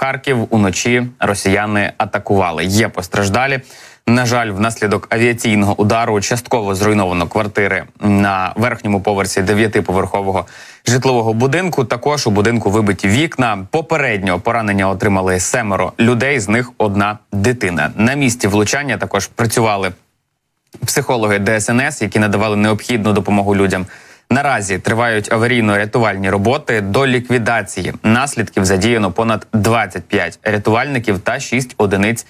Харків уночі росіяни атакували. Є постраждалі. На жаль, внаслідок авіаційного удару частково зруйновано квартири на верхньому поверсі дев'ятиповерхового житлового будинку. Також у будинку вибиті вікна. Попередньо поранення отримали семеро людей. З них одна дитина. На місці влучання також працювали психологи ДСНС, які надавали необхідну допомогу людям. Наразі тривають аварійно-рятувальні роботи. До ліквідації наслідків задіяно понад 25 рятувальників та 6 одиниць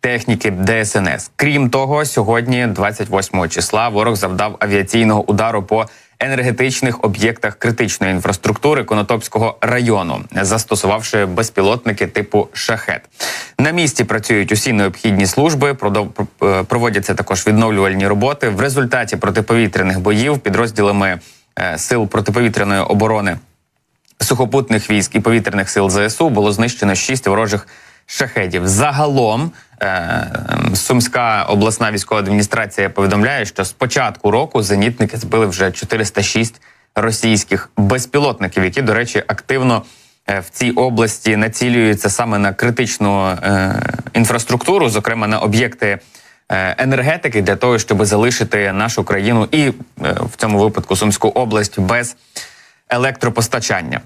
техніки ДСНС. Крім того, сьогодні, 28 числа, ворог завдав авіаційного удару по енергетичних об'єктах критичної інфраструктури Конотопського району, застосувавши безпілотники типу шахет. На місці працюють усі необхідні служби. е, проводяться також відновлювальні роботи. В результаті протиповітряних боїв підрозділами сил протиповітряної оборони сухопутних військ і повітряних сил ЗСУ було знищено шість ворожих шахедів. Загалом е, Сумська обласна військова адміністрація повідомляє, що з початку року зенітники збили вже 406 російських безпілотників, які, до речі, активно е, в цій області націлюються саме на критичну е, інфраструктуру, зокрема на об'єкти. Е, Енергетики для того, щоб залишити нашу країну і е, в цьому випадку Сумську область без електропостачання.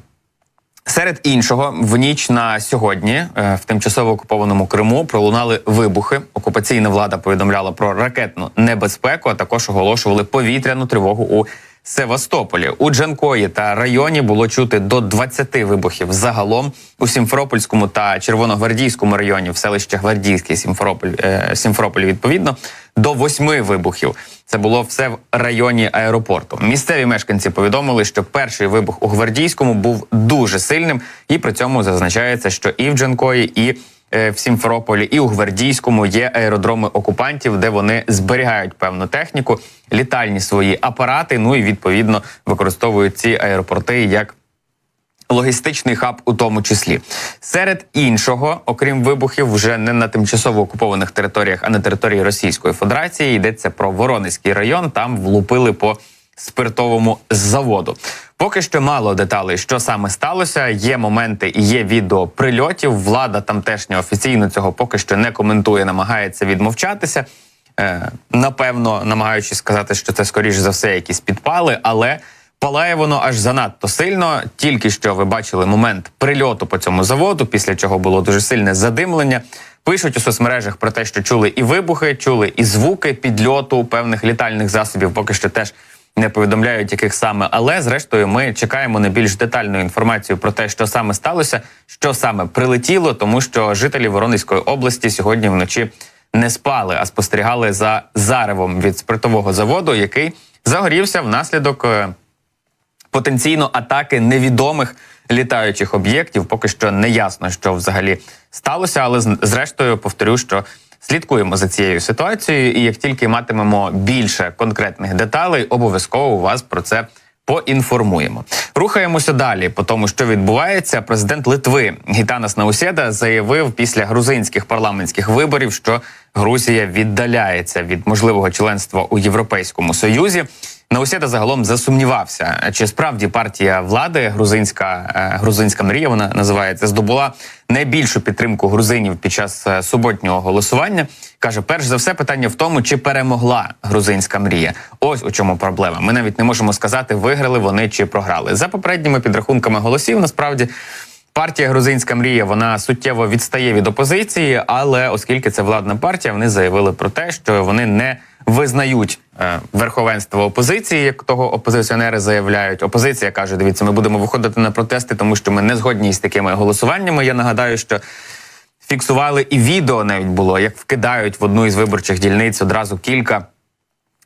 Серед іншого, в ніч на сьогодні е, в тимчасово окупованому Криму пролунали вибухи. Окупаційна влада повідомляла про ракетну небезпеку, а також оголошували повітряну тривогу у Севастополі. У Джанкої та районі було чути до 20 вибухів. Загалом у Сімферопольському та Червоногвардійському районі в селищі Гвардійський Сімферополь, е, Сімферополь відповідно до восьми вибухів. Це було все в районі аеропорту. Місцеві мешканці повідомили, що перший вибух у гвардійському був дуже сильним, і при цьому зазначається, що і в Джанкої, і в Сімферополі, і у гвардійському є аеродроми окупантів, де вони зберігають певну техніку, літальні свої апарати. Ну і відповідно використовують ці аеропорти як логістичний хаб у тому числі. Серед іншого, окрім вибухів, вже не на тимчасово окупованих територіях, а на території Російської Федерації йдеться про Воронезький район. Там влупили по спиртовому заводу. Поки що мало деталей, що саме сталося. Є моменти і є відео прильотів. Влада тамтешня офіційно цього поки що не коментує, намагається відмовчатися. Е, напевно, намагаючись сказати, що це скоріш за все якісь підпали, але палає воно аж занадто сильно. Тільки що ви бачили момент прильоту по цьому заводу, після чого було дуже сильне задимлення. Пишуть у соцмережах про те, що чули і вибухи, чули і звуки підльоту певних літальних засобів. Поки що теж не повідомляють, яких саме, але зрештою ми чекаємо на більш детальну інформацію про те, що саме сталося, що саме прилетіло, тому що жителі Воронезької області сьогодні вночі не спали, а спостерігали за заревом від спиртового заводу, який загорівся внаслідок е, потенційно атаки невідомих літаючих об'єктів. Поки що не ясно, що взагалі сталося, але зрештою повторю, що слідкуємо за цією ситуацією, і як тільки матимемо більше конкретних деталей, обов'язково вас про це. Поінформуємо, рухаємося далі. По тому, що відбувається, президент Литви Гітанас Науседа заявив після грузинських парламентських виборів, що Грузія віддаляється від можливого членства у Європейському Союзі. Науседа загалом засумнівався, чи справді партія влади грузинська е, грузинська мрія вона називається здобула найбільшу підтримку грузинів під час е, суботнього голосування. каже, перш за все, питання в тому, чи перемогла грузинська мрія. Ось у чому проблема. Ми навіть не можемо сказати, виграли вони чи програли. За попередніми підрахунками голосів, насправді. Партія Грузинська мрія вона суттєво відстає від опозиції, але оскільки це владна партія, вони заявили про те, що вони не визнають верховенство опозиції, як того опозиціонери заявляють. Опозиція каже: дивіться, ми будемо виходити на протести, тому що ми не згодні з такими голосуваннями. Я нагадаю, що фіксували і відео навіть було, як вкидають в одну із виборчих дільниць одразу кілька.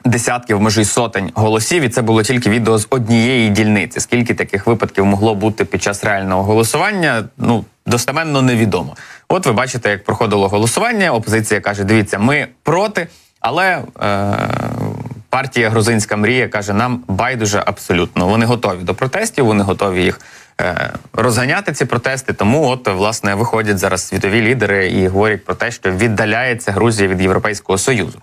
Десятків, може й сотень голосів, і це було тільки відео з однієї дільниці. Скільки таких випадків могло бути під час реального голосування? Ну достеменно невідомо. От ви бачите, як проходило голосування. Опозиція каже: дивіться, ми проти, але е, партія Грузинська мрія каже: нам байдуже абсолютно. Вони готові до протестів, вони готові їх е, розганяти ці протести. Тому, от власне, виходять зараз світові лідери і говорять про те, що віддаляється Грузія від Європейського союзу.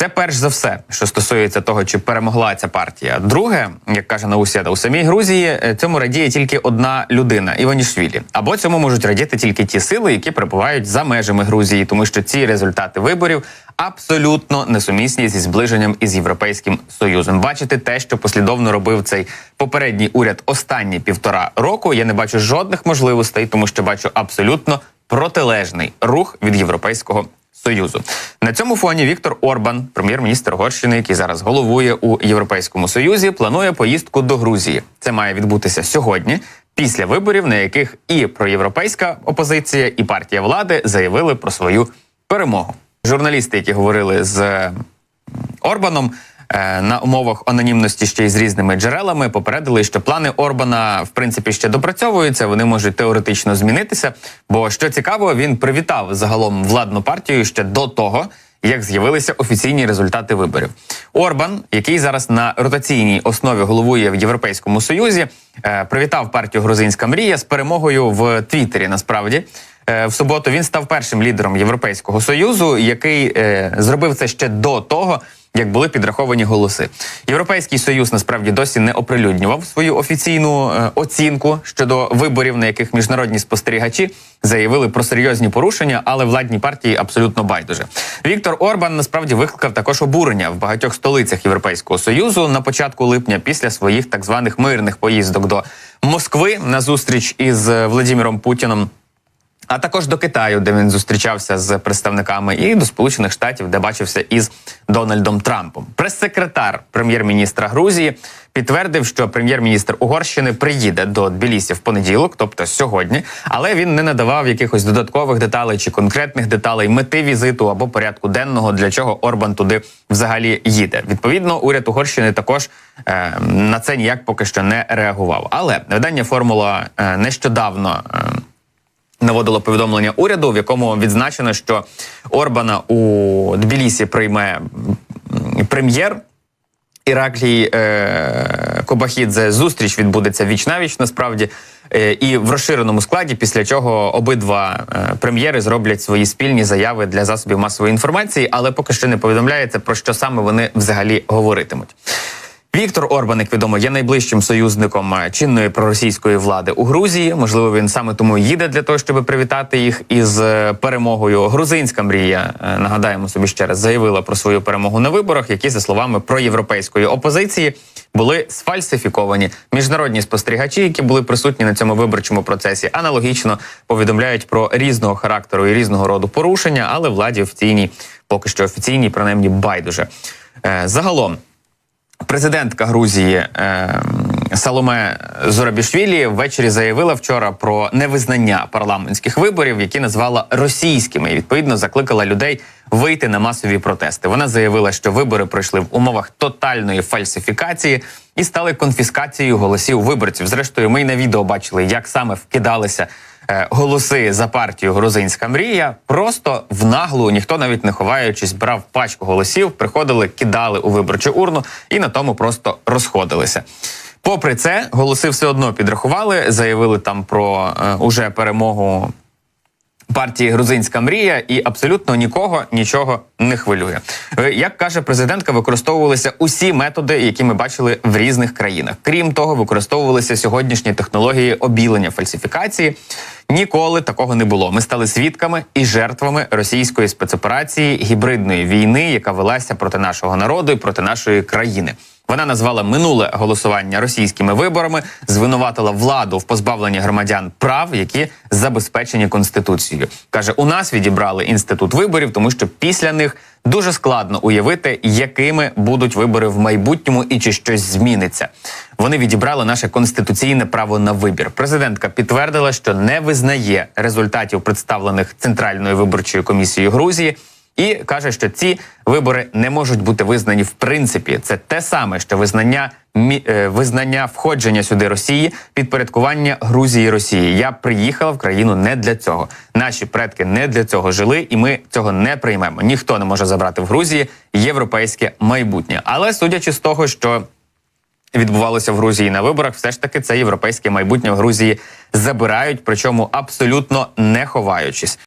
Це перш за все, що стосується того, чи перемогла ця партія. Друге, як каже Наусєда, у самій Грузії е, цьому радіє тільки одна людина Іванішвілі. Або цьому можуть радіти тільки ті сили, які перебувають за межами Грузії, тому що ці результати виборів абсолютно несумісні зі зближенням із європейським союзом. Бачите те, що послідовно робив цей попередній уряд останні півтора року. Я не бачу жодних можливостей, тому що бачу абсолютно протилежний рух від європейського союзу. На цьому фоні Віктор Орбан, прем'єр-міністр Угорщини, який зараз головує у Європейському Союзі, планує поїздку до Грузії. Це має відбутися сьогодні. Після виборів, на яких і проєвропейська опозиція, і партія влади заявили про свою перемогу. Журналісти, які говорили з Орбаном е, на умовах анонімності ще й з різними джерелами, попередили, що плани Орбана в принципі ще допрацьовуються. Вони можуть теоретично змінитися. Бо що цікаво, він привітав загалом владну партію ще до того. Як з'явилися офіційні результати виборів, Орбан, який зараз на ротаційній основі головує в Європейському Союзі, е, привітав партію Грузинська мрія з перемогою в Твіттері. Насправді Е, в суботу він став першим лідером Європейського союзу, який е, зробив це ще до того. Як були підраховані голоси, європейський союз насправді досі не оприлюднював свою офіційну е, оцінку щодо виборів, на яких міжнародні спостерігачі заявили про серйозні порушення, але владні партії абсолютно байдуже. Віктор Орбан насправді викликав також обурення в багатьох столицях Європейського союзу на початку липня після своїх так званих мирних поїздок до Москви на зустріч із е, Владимиром Путіном а також до Китаю, де він зустрічався з представниками, і до Сполучених Штатів, де бачився із Дональдом Трампом. Прес-секретар прем'єр-міністра Грузії підтвердив, що прем'єр-міністр Угорщини приїде до Тбілісі в понеділок, тобто сьогодні, але він не надавав якихось додаткових деталей чи конкретних деталей мети візиту або порядку денного, для чого Орбан туди взагалі їде. Відповідно, уряд Угорщини також е, на це ніяк поки що не реагував. Але видання формула е, нещодавно. Е, наводило повідомлення уряду, в якому відзначено, що Орбана у Тбілісі прийме прем'єр. Іраклій е, Кобахідзе зустріч відбудеться віч навіч насправді е, і в розширеному складі, після чого обидва е, прем'єри зроблять свої спільні заяви для засобів масової інформації, але поки що не повідомляється про що саме вони взагалі говоритимуть. Віктор Орбан, як відомо, є найближчим союзником е, чинної проросійської влади у Грузії. Можливо, він саме тому їде для того, щоб привітати їх із е, перемогою. Грузинська мрія е, нагадаємо собі ще раз заявила про свою перемогу на виборах, які за словами проєвропейської опозиції були сфальсифіковані. Міжнародні спостерігачі, які були присутні на цьому виборчому процесі, аналогічно повідомляють про різного характеру і різного роду порушення, але владі офіційній, поки що офіційній, принаймні байдуже. Загалом. Президентка Грузії е, Саломе Зорабішвілі ввечері заявила вчора про невизнання парламентських виборів, які назвала російськими, і відповідно закликала людей вийти на масові протести. Вона заявила, що вибори пройшли в умовах тотальної фальсифікації і стали конфіскацією голосів виборців. Зрештою, ми й на відео бачили, як саме вкидалися голоси за партію Грузинська мрія. Просто в наглу ніхто навіть не ховаючись, брав пачку голосів, приходили, кидали у виборчу урну і на тому просто розходилися. Попри це, голоси все одно підрахували, заявили там про е, уже перемогу партії Грузинська мрія, і абсолютно нікого нічого не хвилює. Е, Як каже президентка, використовувалися усі методи, які ми бачили в різних країнах. Крім того, використовувалися сьогоднішні технології обілення фальсифікації. Ніколи такого не було. Ми стали свідками і жертвами російської спецоперації гібридної війни, яка велася проти нашого народу і проти нашої країни. Вона назвала минуле голосування російськими виборами, звинуватила владу в позбавленні громадян прав, які забезпечені конституцією. каже: у нас відібрали інститут виборів, тому що після них дуже складно уявити, якими будуть вибори в майбутньому і чи щось зміниться. Вони відібрали наше конституційне право на вибір. Президентка підтвердила, що не визнає результатів, представлених центральною виборчою комісією Грузії. І каже, що ці вибори не можуть бути визнані в принципі. Це те саме, що визнання мі- е, визнання входження сюди Росії, підпорядкування Грузії Росії. Я приїхала в країну не для цього. Наші предки не для цього жили, і ми цього не приймемо. Ніхто не може забрати в Грузії європейське майбутнє. Але судячи з того, що відбувалося в Грузії на виборах, все ж таки це європейське майбутнє в Грузії забирають, причому абсолютно не ховаючись.